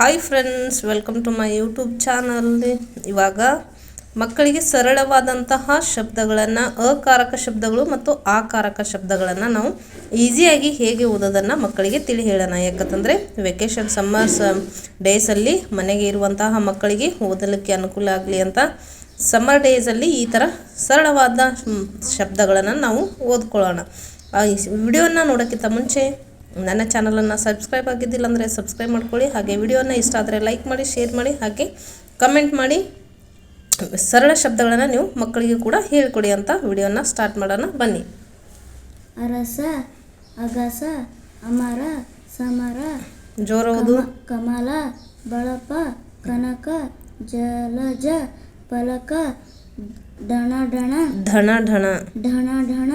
Hi friends welcome to my YouTube channel ಇವಾಗ ಮಕ್ಕಳಿಗೆ ಸರಳವಾದಂತಹ ಶಬ್ದಗಳನ್ನು, ಅಕಾರಕ ಶಬ್ದಗಳು ಮತ್ತು ಆಕಾರಕ ಶಬ್ದಗಳನ್ನು ನಾವು ಈಸಿಯಾಗಿ ಹೇಗೆ ಓದೋದನ್ನು ಮಕ್ಕಳಿಗೆ ತಿಳಿ ಹೇಳೋಣ. ಯಾಕಂತಂದರೆ ವೆಕೇಷನ್ ಸಮ್ಮರ್ಸ್ ಡೇಸಲ್ಲಿ ಮನೆಗೆ ಇರುವಂತಹ ಮಕ್ಕಳಿಗೆ ಓದಲಿಕ್ಕೆ ಅನುಕೂಲ ಆಗಲಿ ಅಂತ ಸಮ್ಮರ್ ಡೇಸಲ್ಲಿ ಈ ಥರ ಸರಳವಾದ ಶಬ್ದಗಳನ್ನು ನಾವು ಓದ್ಕೊಳ್ಳೋಣ. ವಿಡಿಯೋನ ನೋಡೋಕ್ಕಿಂತ ಮುಂಚೆ ನನ್ನ ಚಾನಲನ್ನು ಸಬ್ಸ್ಕ್ರೈಬ್ ಆಗಿದ್ದಿಲ್ಲ ಅಂದರೆ ಸಬ್ಸ್ಕ್ರೈಬ್ ಮಾಡ್ಕೊಳ್ಳಿ. ಹಾಗೆ ವಿಡಿಯೋನ ಇಷ್ಟ ಆದರೆ ಲೈಕ್ ಮಾಡಿ ಶೇರ್ ಮಾಡಿ ಹಾಗೆ ಕಮೆಂಟ್ ಮಾಡಿ. ಸರಳ ಶಬ್ದಗಳನ್ನು ನೀವು ಮಕ್ಕಳಿಗೆ ಕೂಡ ಹೇಳ್ಕೊಡಿ ಅಂತ ವಿಡಿಯೋನ ಸ್ಟಾರ್ಟ್ ಮಾಡೋಣ. ಬನ್ನಿ. ಅರಸ ಅಗಸ ಅಮರ ಸಮರ ಜೋರೋದು ಕಮ- ಕಮಲ ಬಳಪ ಕನಕ ಜಲಜ ಫಲಕ ಡಣ ಡಣ ಧಣ ಢಣ ಢಣ ಢಣ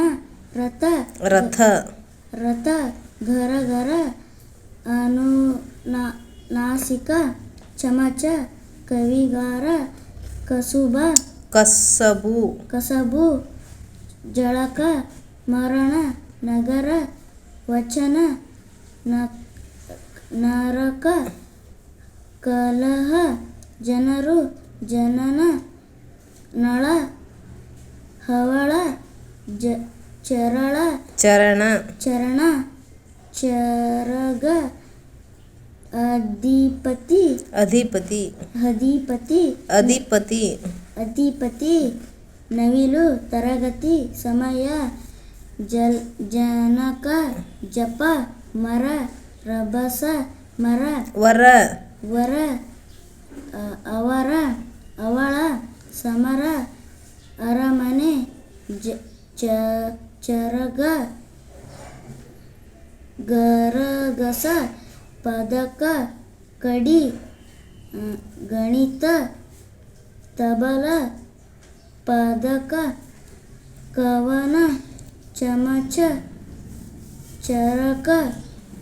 ರಥ. ರಥ. ರಥ. ಘರ ಘರ ಅನು ನಾ- ನಾಸಿಕ ಚಮಚ ಕವಿಗಾರ ಕಸುಬ ಕಸಬು. ಕಸಬು ಜಳಕ ಮರಣ ನಗರ ವಚನ ನರಕ ಕಲಹ ಜನರು ಜನನ ನಳ ಹವಳ ಜ ಚರಳ ಚರಣ. ಚರಣ ಚರಗ ಅಧಿಪತಿ ಅಧಿಪತಿ ಅಧಿಪತಿ ಅಧಿಪತಿ ಅಧಿಪತಿ ನವಿಲು ತರಗತಿ ಸಮಯ ಜಲ್ ಜನಕ ಜಪ ಮರ ರಭಸ ಮರ ವರ ವರ ಅ- ಅವರ ಅವಳ ಸಮರ ಅರಮನೆ ಜ ಚ- ಚರಗ ಗರಗಸ ಪದಕ ಕಡಿ ಆ, ಗಣಿತ ತಬಲ ಪದಕ ಕವನ ಚಮಚ ಚರಕ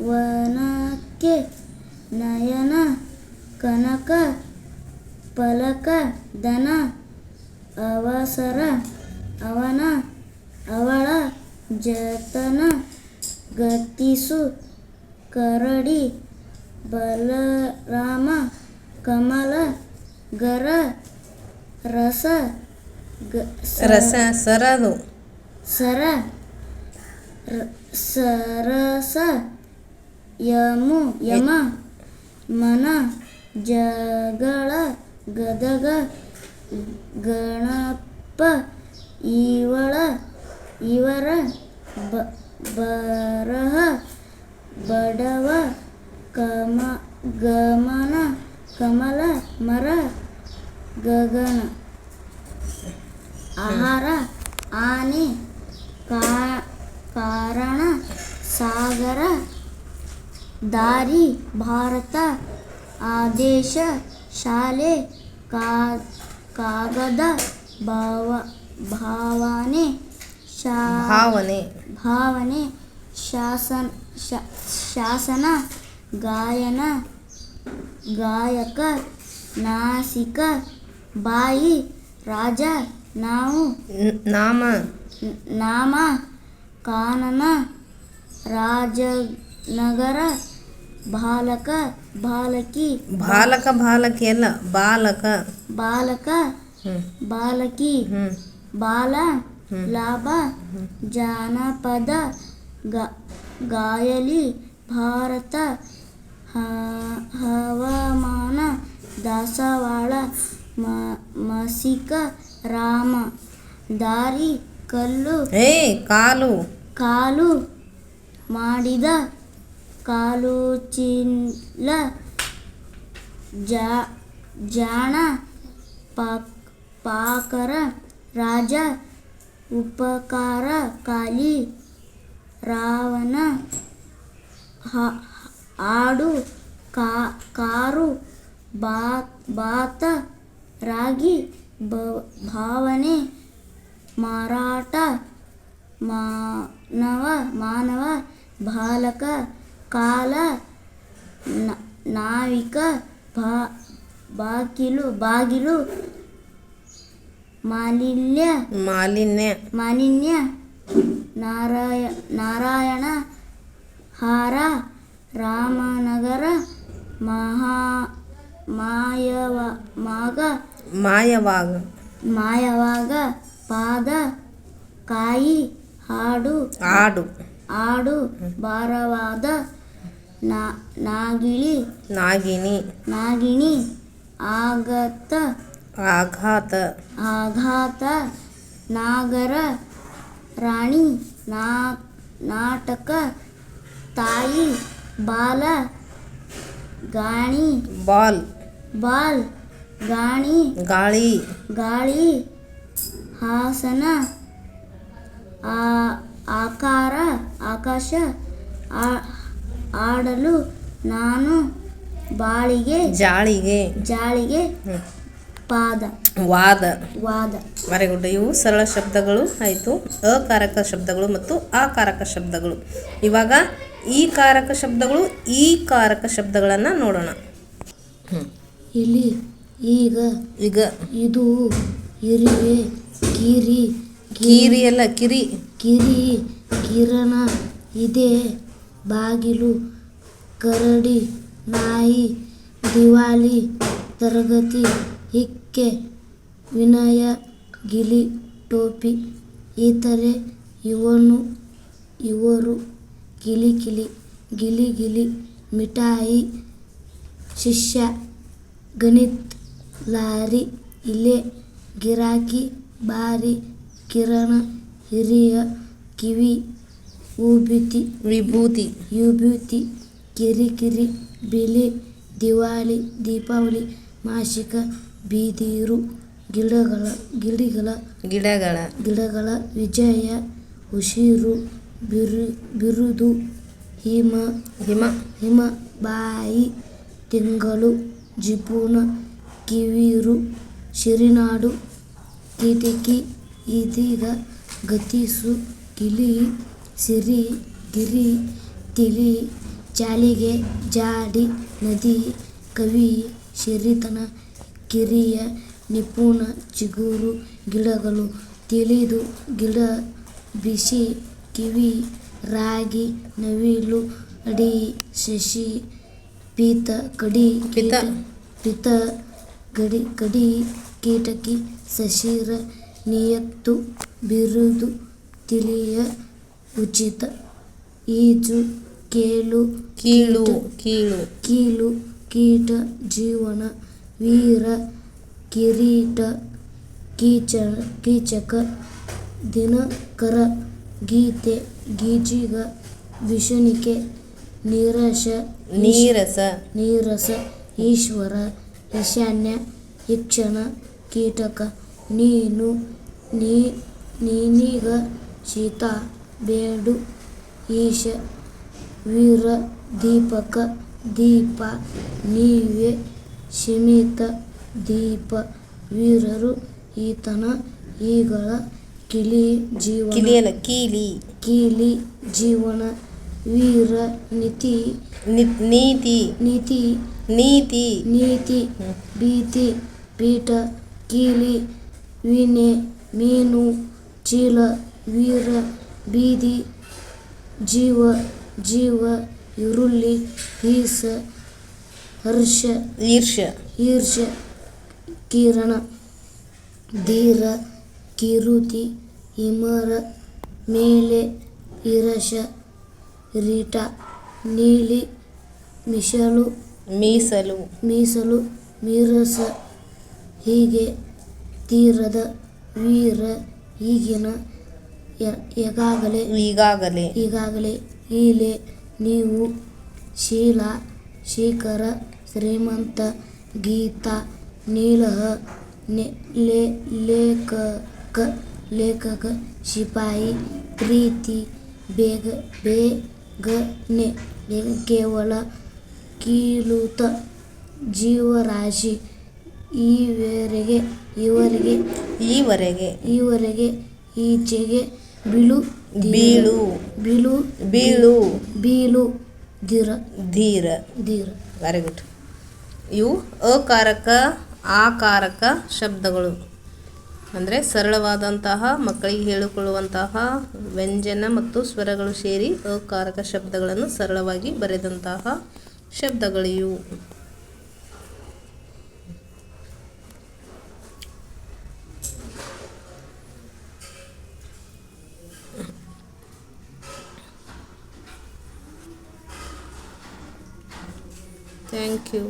ವನಕ್ಕೆ ನಯನ ಕನಕ ಫಲಕ ದನ ಅವಸರ ಅವನ ಅವಳ ಜತನ ಗತಿಸು ಕರಡಿ ಬಲರಾಮ ಕಮಲ ಗರ ರಸ ಗ- ಸ- ರಸ ಸರದು ಸರ ರ- ಸರಸ ಯಮು ಯಮ ಮನ ಜಗಳ ಗದಗ ಗಣಪ ಇವಳ ಇವರ ಬ ಬರಹ ಬಡವ ಕಮ ಗಮನ ಕಮಲ ಮರ ಗಗನ ಆಹಾರ ಆನೆ ಕಾ- ಕಾರಣ ಸಾಗರ ದಾರಿ ಭಾರತ ಆದೇಶ ಶಾಲೆ ಕಾ ಕಾಗದ ಭಾವ ಭಾವನೆ ಶಾ ಭಾವನೆ ಭಾವನೆ ಶಾಸನ ಶ- ಶಾಸನ ಗಾಯನ ಗಾಯಕ ನಾಸಿಕ ಬಾಯಿ ರಾಜ ನಾವು ನ್- ನಾಮ ನ- ನಾಮ ಕಾನನ ರಾಜನಗರ ಬಾಲಕ ಬಾಲಕಿ ಬಾಲಕ ಬಾಲಕಿ ಅಲ್ಲ ಬಾಲಕ ಬಾಲಕ ಹ್ಮ್ ಬಾಲಕಿ ಹ್ಮ್ ಬಾಲ ಹ್ಮ್. ಲಾಭ ಜಾನಪದ ಗ- ಗಾಯಲಿ ಭಾರತ ಹ- ಹವಾಮಾನ ದಾಸವಾಳ ಮ- ಮಸಿಕ ರಾಮ ದಾರಿ ಕಲ್ಲು ಕಾಲು. ಕಾಲು ಮಾಡಿದ ಕಾಲು ಚಿಲ್ಲ ಜಾ ಜಾಣ ಪಾಕ್ ಪಾಕರ ರಾಜ ఉపకారకాలి రావణ ఆడు కా కారు బా బాత రాగి భావనే మరాఠ మానవ మానవ బాలక కాల నావిక బా బాకిలు బాగిలు ಮಾಲಿನ್ಯ. ಮಾಲಿನ್ಯ. ಮಾಲಿನ್ಯ. ನಾರಾಯ ನಾರಾಯಣ ಹಾರ ರಾಮನಗರ ಮಹಾ ಮಾಯವ ಮಾಗ. ಮಾಯವಾಗ. ಮಾಯವಾಗ ಪಾದ ಕಾಯಿ ಹಾಡು. ಹಾಡು. ಹಾಡು ಭಾರವಾದ ನಾಗಿಳಿ ನಾಗಿನಿ ನಾಗಿಣಿ. ಆಗತ್ತ ಆಘಾತ. ಆಘಾತ ನಾಗರ ರಾಣಿ ನಾ ನಾಟಕ ತಾಯಿ ಬಾಲ ಗಾಣಿ ಬಾಲ್. ಬಾಲ್ ಗಾಣಿ ಗಾಳಿ. ಗಾಳಿ ಹಾಸನ ಆ ಆಕಾರ ಆಕಾಶ ಆಡಲು ನಾನು ಬಾಳಿಗೆ ಜಾಳಿಗೆ. ಜಾಳಿಗೆ. ಪಾದ ವಾದ. ವಾದ. ವೆರಿ ಗುಡ್ ಇವು ಸರಳ ಶಬ್ದಗಳು. ಆಯಿತು. ಅಕಾರಕ ಶಬ್ದಗಳು ಮತ್ತು ಆಕಾರಕ ಶಬ್ದಗಳು. ಇವಾಗ ಈ ಕಾರಕ ಶಬ್ದಗಳು ಈ ಕಾರಕ ಶಬ್ದಗಳನ್ನು ನೋಡೋಣ. ಇಲ್ಲಿ ಈಗ ಈಗ. ಇದು ಇರಿವೆ ಕಿರಿ ಕೀರಿ ಅಲ್ಲ ಕಿರಿ. ಕಿರಿ ಕಿರಣ ಇದೆ ಬಾಗಿಲು ಕರಡಿ ನಾಯಿ ದಿವಾಲಿ ತರಗತಿ ಹಿಕ್ಕೆ ವಿನಯ ಗಿಲಿ ಟೋಪಿ ಇತರೆ ಇವನು ಇವರು ಗಿಲಿ ಕಿಲಿ ಗಿಲಿ ಗಿಲಿ ಮಿಠಾಯಿ ಶಿಷ್ಯ ಗಣಿತ್ ಲಾರಿ ಇಲೆ ಗಿರಾಕಿ ಬಾರಿ ಕಿರಣ ಹಿರಿಯ ಕಿವಿ ಉಭೂತಿ ವಿಭೂತಿ. ವಿಭೂತಿ ಕಿರಿಕಿರಿ ಬಿಳಿ ದಿವಾಳಿ ದೀಪಾವಳಿ ಮಾಸಿಕ ಬೀದಿರು ಗಿಡಗಳ ಗಿಡಿಗಳ ಗಿಡಗಳ. ಗಿಡಗಳ ವಿಜಯ ಉಸಿರು ಬಿರು ಬಿರುದು ಹಿಮ ಹಿಮ. ಹಿಮ ಬಾಯಿ ತಿಂಗಳು ಜಿಪುಣ ಕಿವಿರು ಶಿರಿನಾಡು ಕಿಟಕಿ ಇದೀಗ ಗತಿಸು ಗಿಳಿ ಸಿರಿ ಗಿರಿ ತಿಳಿ ಚಾಲಿಗೆ ಜಾಡಿ ನದಿ ಕವಿ ಶಿರಿತನ ಕಿರಿಯ ನಿಪುಣ ಚಿಗುರು ಗಿಡಗಳು ತಿಳಿದು ಗಿಡ ಬಿಸಿ ಕಿವಿ ರಾಗಿ ನವಿಲು ಅಡಿ ಶಶಿ ಪೀತ ಕಡಿ ಪಿತ. ಪಿತ ಗಡಿ ಕಡಿ ಕೀಟಕಿ ಸಶಿರ ನಿಯತ್ತು ಬಿರುದು ತಿಳಿಯ ಉಚಿತ ಈಜು ಕೇಳು ಕೀಳು ಕೀಳು ಕೀಳು ಕೀಟ ಜೀವನ ವೀರ ಕಿರೀಟ ಕೀಚ ಕೀಚಕ ದಿನಕರ ಗೀತೆ ಗೀಜಿಗ ವಿಷಣಿಕೆ ನೀರಸ ನೀರಸ. ನೀರಸ ಈಶ್ವರ ಈಶಾನ್ಯ ಇಕ್ಷಣ ಕೀಟಕ ನೀನು ನೀ ನೀನೀಗ ಶೀತ ಬೇಡು ಈಶ ವೀರ ದೀಪಕ ದೀಪ ನೀವೇ ಶಿಮಿತ ದೀಪ ವೀರರು ಈತನ ಈಗಳ ಕಿಳಿ ಜೀವನ ಕಿಲಿಯಲ್ಲ ಕೀಲಿ. ಕೀಲಿ ಜೀವನ ವೀರ ನೀತಿ ನೀತಿ. ನೀತಿ ನೀತಿ. ಭೀತಿ ಪೀಠ ಕೀಲಿ ವೀಣೆ ಮೀನು ಚೀಲ ವೀರ ಬೀದಿ ಜೀವ ಜೀವ ಈರುಳ್ಳಿ ಈಸ ಹರ್ಷ ಈರ್ಷ ಈರ್ಷ ಕಿರಣ ಧೀರ ಕಿರುತಿ ಹಿಮರ ಮೇಲೆ ಇರಶ ರೀಟ ನೀಲಿ ಮಿಶಲು ಮೀಸಲು. ಮೀಸಲು ಮೀರಸ ಹೀಗೆ ತೀರದ ವೀರ ಈಗಿನ ಈಗಾಗಲೇ ಈಗಾಗಲೇ. ಈಗಾಗಲೇ ಈಲೆ ನೀವು ಶೀಲ ಶೇಖರ ಶ್ರೀಮಂತ ಗೀತಾ ನೀಲಹ ಲೇಖಕ ಲೇಖಕ ಶಿಪಾಯಿ ಪ್ರೀತಿ ಬೇಗ ಬೇಗನೆ ಬೇಗ ಕೇವಲ ಕೀಲುತ ಜೀವರಾಶಿ ಈವರೆಗೆ ಈವರೆಗೆ ಈವರೆಗೆ ಈವರೆಗೆ ಈಚೆಗೆ ಬೀಳು ಬೀಳು ಬೀಳು ಬೀಳು ಬೀಲು ಧೀರ ಧೀರ ಧೀರ ವೆರಿ ಗುಡ್ ಇವು ಅಕಾರಕ, ಆಕಾರಕ ಶಬ್ದಗಳು. ಅಂದರೆ ಸರಳವಾದಂತಹ, ಮಕ್ಕಳಿಗೆ ಹೇಳಿಕೊಳ್ಳುವಂತಹ ವ್ಯಂಜನ ಮತ್ತು ಸ್ವರಗಳು ಸೇರಿ ಅಕಾರಕ ಶಬ್ದಗಳನ್ನು ಸರಳವಾಗಿ ಬರೆದಂತಹ ಶಬ್ದಗಳು ಇವು ಥ್ಯಾಂಕ್ ಯು